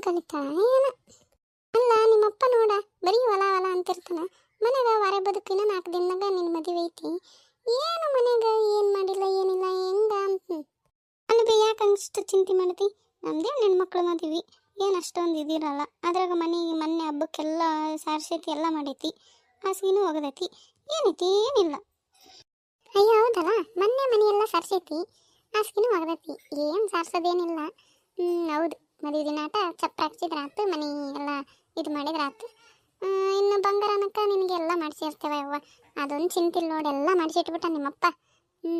ಕಲಿತಾಳ ಏನ? ಅಲ್ಲ, ನಿಮ್ಮಪ್ಪ ನೋಡ, ಬರೀ ಹೊಲ ಹೊಲ ಅಂತಿರ್ತಾನ. ಮನ್ಯಾಗ ವಾರ ಬದುಕಿನ ನಾಲ್ಕು ದಿನದಾಗ ನಿನ್ನ ಮದುವೆ ಐತಿ. ಏನು ಮನ್ಯಾಗ ಏನು ಮಾಡಿಲ್ಲ, ಏನಿಲ್ಲ, ಹೆಂಗ ಅಂತ? ಅಲ್ಲಿ ಯಾಕೆ ಅಷ್ಟು ಚಿಂತೆ ಮಾಡ್ತಿ. ನಮ್ದೇ ಹೆಣ್ಮಕ್ಳು ಮದುವೆ. ಏನು ಅಷ್ಟೊಂದು ಇದಿರಲ್ಲ. ಅದ್ರಾಗ ಮನೆ ಮೊನ್ನೆ ಹಬ್ಬಕ್ಕೆಲ್ಲ ಸಾರ್ಸೈತಿ ಎಲ್ಲ ಮಾಡೈತಿ. ಹಾಸಿಗೆನೂ ಒಗದೈತಿ. ಏನೈತಿ, ಏನಿಲ್ಲ. ಅಯ್ಯೋ, ಹೌದಲ್ಲ? ಮೊನ್ನೆ ಮನೆಯೆಲ್ಲ ಸಾರ್ಸೈತಿ ಹಾಸಿಗೆನೂ ಒಗದೈತಿ. ಏನು ಸಾರ್ಸೋದೇನಿಲ್ಲ ಹ್ಞೂ ಹೌದು. ಮದುವೆ ದಿನ ಆಟ, ಚಪ್ರ ಹಾಕ್ಸಿದ್ರಾತು ಮನೆ ಎಲ್ಲ ಇದು ಮಾಡಿದ್ರಾತು. ಇನ್ನು ಬಂಗಾರನಕ್ಕ ಎಲ್ಲ ಮಾಡಿಸಿರ್ತೇವೆ ಅವ್ವ. ಅದೊಂದು ಚಿಂತಿಲ್ಲ ನೋಡಿ, ಎಲ್ಲ ಮಾಡಿಸಿಟ್ಬಿಟ್ಟ ನಿಮ್ಮಪ್ಪ. ಹ್ಞೂ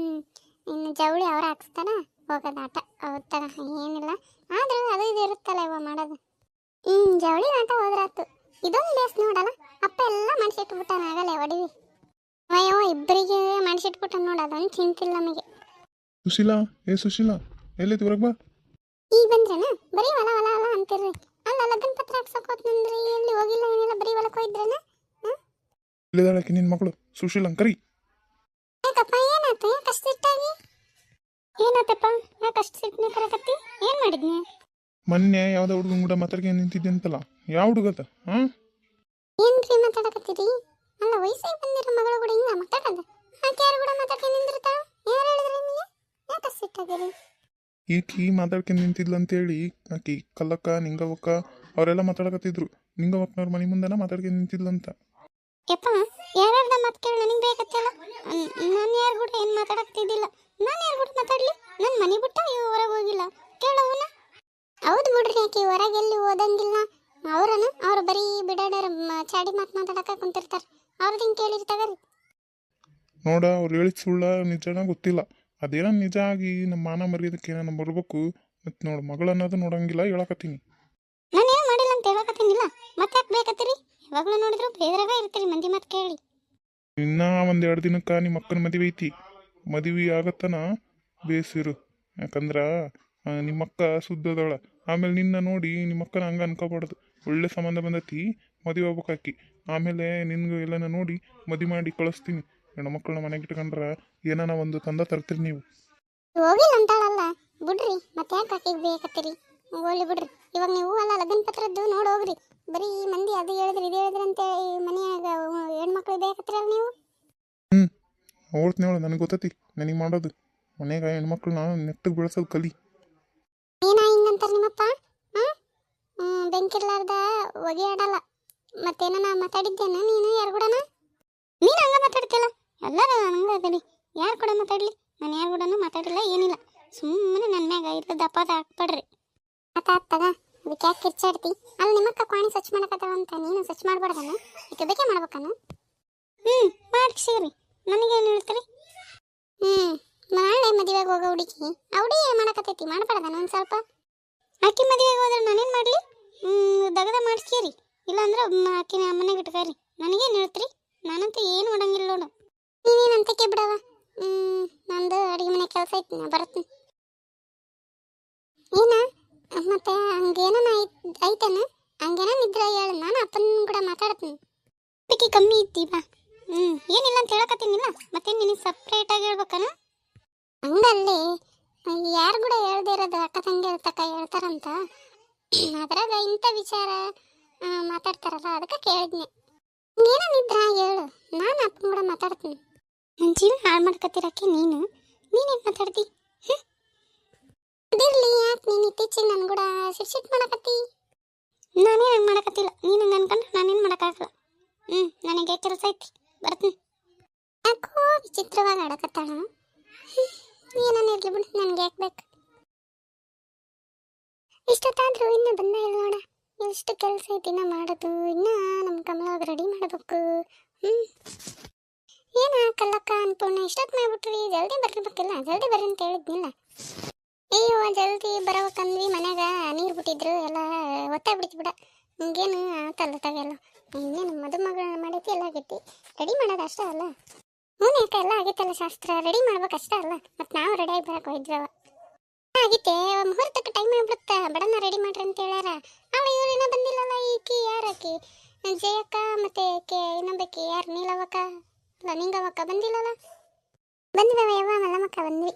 ಇನ್ನು ಜವಳಿ ಅವ್ರು ಹಾಕ್ಸ್ತಾರ ಹೋಗೋದಾಟ ತಗ ಏನಿಲ್ಲ. ಆದರೂ ಅದು ಇದು ಇರುತ್ತಲ್ಲ ಇವ ಮಾಡೋದು. ಹ್ಞೂ ಜವಳಿ ಆಟ ಹೋದ್ರಾತು. ಇದೊಂದು ಬೇಸ್ ನೋಡಲ್ಲ, ಅಪ್ಪ ಎಲ್ಲ ಮಾಡಿಸಿಟ್ಬಿಟ್ಟಾನ ಆಗಲ್ಲ ಒಡಿವಿ. ಅಯ್ಯೋ ಇಬ್ಬರಿಗೆ ಮಾಡಿಸಿಟ್ಬಿಟ್ಟ ನೋಡೋದು ಅದೊಂದು ಚಿಂತಿಲ್ಲ ನಮಗೆ. ಸುಶೀಲಾ, ಏ ಸುಶೀಲಾ ಎಲ್ಲಿ ಬಾ. ಈಗ ಬಂದ್ರನ? ಬರೀ ಹೊಲ ಹೊಲ ಹೊಲ ಅಂತಿರ್ರಿ. ಅಲ್ಲ ಲಗ್ನ ಪತ್ರ ಹಾಕ್ಸಕ್ ನಂದ್ರಿ ಎಲ್ಲಿ ಹೋಗಿಲ್ಲ ಏನಿಲ್ಲ ಬರೀ ಹೊಲಕ್ ಹೋಯ್ದ್ರೇನ? ಇಲ್ಲಿದಾಳಕ್ಕೆ ನಿನ್ನ ಮಕ್ಕಳು ಸುಶೀಲ್ ಅಂಕರಿ. ಯಾಕಪ್ಪ ಏನಾಯ್ತು? ಯಾಕೆ ಅಷ್ಟು ಸಿಟ್ಟಾಗಿ ಏನಾತಪ್ಪ? ಯಾಕೆ ಅಷ್ಟು ಸಿಟ್ಟನೆ ಕರಕತ್ತಿ? ಏನು ಮಾಡಿದ್ನಿ? ಮೊನ್ನೆ ಯಾವ್ದೋ ಹುಡುಗನ ಕೂಡ ಮಾತಾಡ್ಕೊಂಡು ನಿಂತಿದ್ದೆ ಅಂತಲ್ಲ ಯಾವ ಹುಡುಗತ ಹಾಂ? ಏನ್ರಿ ಮಾತಾಡಕತ್ತೀರಿ? ಅಲ್ಲ ವಯಸ್ಸಿಗೆ ಬಂದಿರೋ ಮಗಳು ಕೂಡ ಹಿಂಗ ಮಾತಾಡೋದು. ಆಕೆ ಯಾರು ಕೂಡ ಮಾತಾಡ್ಕೆ ನಿಂದಿರ್ತಾಳ ಯಾರು ಹೇಳಿದ್ರಿ ನಿಮಗೆ ಯಾಕೆ ಸಿಟ್ಟಾಗಿರಿ ಈಕಿ ಮಾತಾಡ್ಕೊಂಡು ನಿಂತಿದ್ಲು ಅಂತೇಳಿ ಆಕಿ ಕಲ್ಲಕ್ಕ ನಿಂಗವಕ್ಕ ಅವರೆಲ್ಲ ಮಾತಾಡಕತ್ತಿದ್ರು. ನಿಂಗವಕ್ಕನವ್ರ ಮನೆ ಮುಂದೆನ ಮಾತಾಡ್ಕೊಂಡು ನಿಂತಿದ್ಲು ಅಂತ. ಯಪ್ಪ ಯಾರ್ಯಾರ್ದ ಮಾತು ಕೇಳಿ ನನಗೆ ಬೇಕತ್ತಲ್ಲ. ನಾನು ಯಾರು ಕೂಡ ಏನು ಮಾತಾಡಕ್ತಿದ್ದಿಲ್ಲ ನಾನು ಯಾರು ಕೂಡ ಮಾತಾಡಲಿ? ನನ್ನ ಮನೆ ಬಿಟ್ಟ ಇವ್ ಹೊರಗೆ ಹೋಗಿಲ್ಲ. ಕೇಳವನ ಹೌದು ಬಿಡ್ರಿ ಆಕಿ ಹೊರಗೆ ಎಲ್ಲಿ ಓದಂಗಿಲ್ಲ ಅವ್ರನ ಅವ್ರು ಬರೀ ಬಿಡಾಡರ ಚಾಡಿ ಮಾತು ಮಾತಾಡಕ ಕುಂತಿರ್ತಾರೆ. ಅವ್ರದ್ದು ಹಿಂಗೆ ಕೇಳಿರ್ತಾಗ ನೋಡ ಅವ್ರು ಹೇಳಿದ ಸುಳ್ಳ ನಿಜನ ಗೊತ್ತಿಲ್ಲ. ಅದೇನೋ ನಿಜ ಆಗಿ ನಮ್ಮ ಮಾನ ಮರ್ಯಾದಕ್ಕೆ ಏನಾನ ಬರ್ಬೇಕು? ಮತ್ತು ನೋಡು ಮಗಳು ಅನ್ನೋದು ನೋಡಂಗಿಲ್ಲ ಹೇಳಕತ್ತೀನಿ. ನಾನು ಏನು ಮಾಡಿಲ್ಲ ಅಂತ ಹೇಳಕತ್ತೀನಿಲ್ಲ ಮತ್ತೆ ಯಾಕೆ ಬೇಕತ್ತೀರಿ? ಯಾವಾಗಲೂ ನೋಡಿದ್ರು ಬೇದ್ರಾಗ ಇರ್ತೀರಿ ಮಂದಿ ಮಾತು ಕೇಳಿ. ಇನ್ನ ಒಂದು ಎರಡು ದಿನಕ್ಕೆ ನಿಮ್ಮ ಅಕ್ಕನ ಮದುವೆ ಐತಿ. ಮದುವೆ ಆಗತ್ತನ ಬೇಸಿರು. ಯಾಕಂದ್ರ ನಿಮ್ಮ ಅಕ್ಕ ಸುದ್ದದವಳ. ಆಮೇಲೆ ನಿನ್ನ ನೋಡಿ ನಿಮ್ಮ ಅಕ್ಕನ ಹಂಗೆ ಅನ್ಕೋಬಾರ್ದು. ಒಳ್ಳೆ ಸಂಬಂಧ ಬಂದತಿ ಮದುವೆ ಆಗ್ಬೇಕಾಕಿ ಆಮೇಲೆ ನಿನ್ಗೂ ಎಲ್ಲನ ನೋಡಿ ಮದುವೆ ಮಾಡಿ ಕಳಿಸ್ತೀನಿ. ಹೆಣ್ಣು ಮಕ್ಕಳನ್ನ ಮನೆಗೆ ಇಟ್ಕೊಂಡ್ರ ಏನಾನ ಒಂದು ತಂದ ತರ್ತೀರಿ ನೀವು? ಹೋಗಿಲ್ಲ ಅಂತಾಳಲ್ಲ. ಬಿಡ್ರಿ ಮತ್ತೆ ಯಾಕೆ ಆಕೆಗೆ ಬೇಕತ್ತೀರಿ? ಹೋಗ್ಲಿ ಬಿಡ್ರಿ. ಇವಾಗ ನೀವು ಅಲ್ಲ ಲಗ್ನ ಪತ್ರದ್ದು ನೋಡಿ ಹೋಗ್ರಿ. ಬರೀ ಮಂದಿ ಅದು ಹೇಳಿದ್ರಿ ಇದು ಹೇಳಿದ್ರಿ ಅಂತ ಮನೆಯಾಗ ಹೆಣ್ಮಕ್ಳು ಬೇಕತ್ತೀರಲ್ಲ ನೀವು? ಹೋಗ್ತೀನಿ ನೋಡು ನನಗೆ ಗೊತ್ತೈತಿ ನನಗೆ ಮಾಡೋದು. ಮನೆಗೆ ಹೆಣ್ಮಕ್ಳನ್ನ ನೆಟ್ಟಗೆ ಬೆಳೆಸೋದು ಕಲಿ. ಏನ ಹಿಂಗಂತಾರೆ ನಿಮ್ಮಪ್ಪ? ಬೆಂಕಿರ್ಲಾರ್ದ ಒಗೆ ಆಡಲ್ಲ. ಮತ್ತೇನ ಮಾತಾಡಿದ್ದೇನ ನೀನು ಯಾರು ಕೂಡನ ಎಲ್ಲರೂ ಹಂಗೆ ಅದರಿ ಯಾರು ಕೂಡ ಮಾತಾಡಲಿ? ನಾನು ಯಾರು ಕೂಡ ಮಾತಾಡಿಲ್ಲ ಏನಿಲ್ಲ. ಸುಮ್ಮನೆ ನನ್ನ ಮ್ಯಾಗ ಇರೋ ಅಪಾದ ಹಾಕ್ಬೇಡ್ರಿ. ಆತ ಅದಕ್ಕೆ ಯಾಕೆ ಕಿರ್ಚಾಡ್ತಿ? ಅಲ್ಲಿ ನಿಮ್ಮಕ್ಕ ಕ್ವಾಣಿ ಸ್ವಚ್ಛ ಮಾಡಕತ್ತಾವಂತ ನೀನು ಸ್ವಚ್ಛ ಮಾಡ್ಬಾರ್ದನ? ಇದಕ್ಕೆ ಬೇಕೇ ಮಾಡ್ಬೇಕನ? ಹ್ಞೂ ಮಾಡ್ಸಿರಿ ನನಗೇನು ಹೇಳ್ತೀರಿ? ಹ್ಞೂ ನಾಳೆ ಮದುವೆಗೆ ಹೋಗೋ ಹುಡುಗಿ ಅವಡಿ ಮಾಡಕತ್ತೈತಿ? ಮಾಡ್ಬಾರ್ದನ ಒಂದು ಸ್ವಲ್ಪ? ಅಕ್ಕಿ ಮದುವೆಗೆ ಹೋದ್ರೆ ನಾನೇನು ಮಾಡಲಿ? ದಗದ ಮಾಡಿಸ್ಕೇರಿ ಇಲ್ಲಾಂದ್ರೆ ಅಕ್ಕಿನ ಮನೆಗೆ ಇಟ್ಕರಿ ನನಗೇನು ಹೇಳ್ತೀರಿ? ನಾನಂತೂ ಏನು ಮಾಡಂಗಿಲ್ಲ ನೋಡು. ನೀನೇನು ಅಂತಕ್ಕೆ ಬಿಡವ? ನಂದು ಅಡುಗೆ ಮನೆ ಕೆಲಸ ಐತಿ, ನಾ ಬರ್ತೀನಿ. ಏನ, ಮತ್ತೆ ಹಂಗೇನ ಐತೇನ? ಹಂಗೇನ ನಿದ್ರೆ ಹೇಳು, ನಾನು ಅಪ್ಪನ ಕೂಡ ಮಾತಾಡ್ತೀನಿ. ಬಿಕ್ಕಿ ಕಮ್ಮಿ ಇದ್ದಿ ಬಾ. ಹ್ಞೂ ಏನಿಲ್ಲ ಅಂತ ಹೇಳಕತ್ತೀನಿಲ್ಲ ಮತ್ತೆ ನಿನಗೆ ಸಪ್ರೇಟಾಗಿ ಹೇಳ್ಬೇಕನ? ಹಂಗಲ್ಲಿ, ಯಾರು ಕೂಡ ಹೇಳ್ದೇ ಇರೋದು ಅಕ್ಕ ತಂಗಿ ತಕ್ಕ ಹೇಳ್ತಾರಂತ. ಅದ್ರಾಗ ಇಂಥ ವಿಚಾರ ಮಾತಾಡ್ತಾರಲ್ಲ, ಅದಕ್ಕೆ ಕೇಳಿದ್ನೆ. ಏನಿದ್ರ ಹೇಳು, ನಾನು ಅಪ್ಪನ ಕೂಡ ಮಾತಾಡ್ತೀನಿ. ನನ್ನ ಜೀವನ ಹಾಳು ಮಾಡ್ಕೊತಿರಕ್ಕೆ ನೀನು? ನೀನೇನು ಮಾತಾಡ್ತಿ? ಅದಿರ್ಲಿ, ಯಾಕೆ ನೀನು ಇತ್ತೀಚೆಗೆ ನನ್ನ ಕೂಡ ಸಿಟ್ ಮಾಡಕತ್ತಿ? ನಾನೇ ಹಂಗೆ ಮಾಡಕತ್ತಿಲ್ಲ. ನೀನು ಹಂಗೆ ಅನ್ಕೊಂಡು ನಾನೇನು ಮಾಡೋಕ್ಕಾಗಲ್ಲ. ಹ್ಞೂ ನನಗೆ ಕೆಲಸ ಐತಿ. ಬರ್ತೀನಿ. ಯಾಕೋ ವಿಚಿತ್ರವಾಗಿ ಆಡಕತ್ತಾಳ. ಏನನ್ನ ಇರ್ಲಿ ಬಿಡು, ನನಗೆ ಯಾಕೆ ಬೇಕು? ಇಷ್ಟೊತ್ತಾದರೂ ಇನ್ನೂ ಬಂದ ಹೇಳೋಣ ಎಷ್ಟು ಕೆಲಸ ಐತಿ ಇನ್ನೂ ಮಾಡೋದು, ಇನ್ನೂ ನಮ್ಮ ಕಮಲ ರೆಡಿ ಮಾಡಬೇಕು. ಹ್ಞೂ ಕಲ್ಲಕ್ಕ ಅನ್ಪೂರ್ಣ ಇಷ್ಟೊತ್ತು ಮಾಡ್ಬಿಟ್ರಿ? ಜಲ್ದಿ ಬರ್ಬೇಕಿಲ್ಲ ಜಲ್ದಿ ಬರ್ರಿ ಅಂತ ಹೇಳಿದ್ನಿಲ್ಲ. ಅಯ್ಯೋ, ಜಲ್ದಿ ಬರಬೇಕಂದ್ವಿ ಮನ್ಯಾಗ. ನೀರು ಬಿಟ್ಟಿದ್ರು, ಎಲ್ಲ ಒತ್ತಾಯ ಬಿಡ್ತಿ ಬಿಡ ಹಿಂಗೇನು ಆತಲ್ಲ ತಗೆಲ್ಲ ಇನ್ನೇನು ಮದುಮಗಳ ಮಾಡೈತಿ, ಎಲ್ಲ ಆಗೈತಿ. ರೆಡಿ ಮಾಡೋದು ಅಷ್ಟೇ ಅಲ್ಲ? ಹ್ಞೂ ಯಾಕೆ ಎಲ್ಲ ಆಗೈತಲ್ಲ ಶಾಸ್ತ್ರ. ರೆಡಿ ಮಾಡ್ಬೇಕು ಅಷ್ಟೇ ಅಲ್ಲ? ಮತ್ತು ನಾವು ರೆಡಿ ಆಗಿ ಬರಕ್ಕೆ ಹೋಯ್ದ್ರವ ಆಗಿತ್ತೆ ಮುಹೂರ್ತಕ್ಕೆ ಟೈಮ್ ಆಗ್ಬಿಡುತ್ತೆ? ಬಡನ ರೆಡಿ ಮಾಡ್ರಿ ಅಂತ ಹೇಳ್ಯಾರ. ಅವಳು ಇವ್ರು ಇನ್ನೂ ಬಂದಿಲ್ಲಲ್ಲ ಈಕಿ ಯಾರಕ್ಕಿ ಜಯಕ್ಕ ಮತ್ತೆ ಬೇಕಿ ಯಾರು? ನೀಲವಕ್ಕ ನಿಂಗವಕ್ಕ ಬಂದಿಲ್ಲಲ್ಲ? ಬಂದಿದ್ದಾವೆ ಯಾವ ಮಲ್ಲಮ್ಮಕ್ಕ ಬಂದ್ವಿ.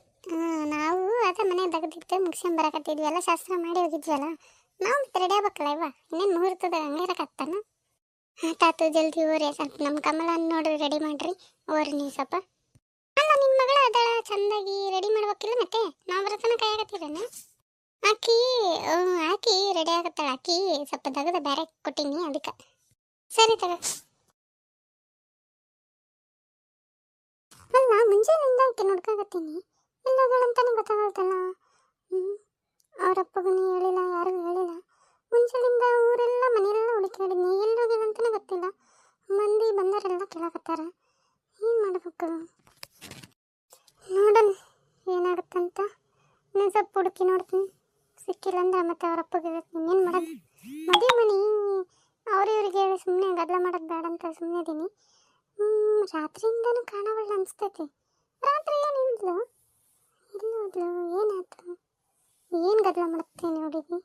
ನಾವು ಅದ ಮನೆ ತೆಗೆದಿತ್ತು ಮುಗಿಸ್ಕೊಂಡು ಬರಕತ್ತಿದ್ವಿ. ಎಲ್ಲ ಶಾಸ್ತ್ರ ಮಾಡಿ ಹೋಗಿದ್ವಲ್ಲ? ನಾವು ರೆಡಿ ಆಗ್ಬೇಕಲ್ಲ ಇವ? ಇನ್ನೇನು ಮುಹೂರ್ತದ ಹಂಗೆ ಇರಕತ್ತಾನ? ತಾತು, ಜಲ್ದಿ ಓರಿ ಸ್ವಲ್ಪ ನಮ್ಮ ಕಮಲನ್ನು ನೋಡಿ ರೆಡಿ ಮಾಡ್ರಿ. ಓರಿ ನೀವು ಸ್ವಲ್ಪ. ಅಲ್ಲ ನಿಮ್ಮ ಮಗಳ ಅದಳ ಚಂದಾಗಿ ರೆಡಿ ಮಾಡ್ಬೇಕಿಲ್ಲ ಮತ್ತೆ? ನಾವು ಬರತನ ಕೈ ಆಗತ್ತೀರೇನ ಆಕಿ ಆಕಿ ರೆಡಿ ಆಗತ್ತಾಳ. ಆಕಿ ಸ್ವಲ್ಪ ದಗದ ಬೇರೆ ಕೊಟ್ಟಿನಿ ಅದಕ್ಕೆ. ಸರಿ ತಗ. ಅಲ್ಲ, ಮುಂಜಾನೆಯಿಂದ ಆಕೆ ನೋಡ್ಕಾಗತ್ತೀನಿ ಎಲ್ಲೋಗಳಂತಾನೆ ಗೊತ್ತಾಗಲ್ತಲ್ಲ? ಅವರಪ್ಪಗೂ ಹೇಳಿಲ್ಲ, ಯಾರಿಗೂ ಹೇಳಿಲ್ಲ. ಮುಂಚೆಲಿಂದ ಊರೆಲ್ಲ ಮನೆಯೆಲ್ಲ ಹುಡುಕಾಡಿದ್ನಿ ಎಲ್ಲೋಗಿದಂತನೇ ಗೊತ್ತಿಲ್ಲ. ಮಂದಿ ಬಂದರೆಲ್ಲ ಕೇಳಕತ್ತಾರ. ಏನು ಮಾಡಬೇಕು? ನೋಡೋಣ, ಏನಾಗುತ್ತಂತ. ನಾನು ಸ್ವಲ್ಪ ಹುಡುಕಿ ನೋಡ್ತೀನಿ. ಸಿಕ್ಕಿಲ್ಲ ಅಂದ್ರೆ ಮತ್ತೆ ಅವರಪ್ಪಗೆ ಹೇಳ್ತೀನಿ. ಏನು ಮಾಡೋದು? ಮದುವೆ ಮನೆ. ಅವ್ರ ಇವ್ರಿಗೆ ಹೇಳಿ ಸುಮ್ಮನೆ ಗದ್ದಲ ಮಾಡೋದು ಬೇಡ ಅಂತ ಸುಮ್ಮನೆ ಇದೀನಿ. ರಾತ್ರಿಯಿಂದನೂ ಕಾಣವಳ್ಳು ಅನಿಸ್ತೈತಿ. ರಾತ್ರಿ ಏನಿದ್ಲು ಎಲ್ಲಿ ಹೋದ್ಲು? ಏನಾಯ್ತು? ಏನು ಗದ್ದಲ ಮಾಡ್ತೀನಿ ನೋಡಿದ್ವಿ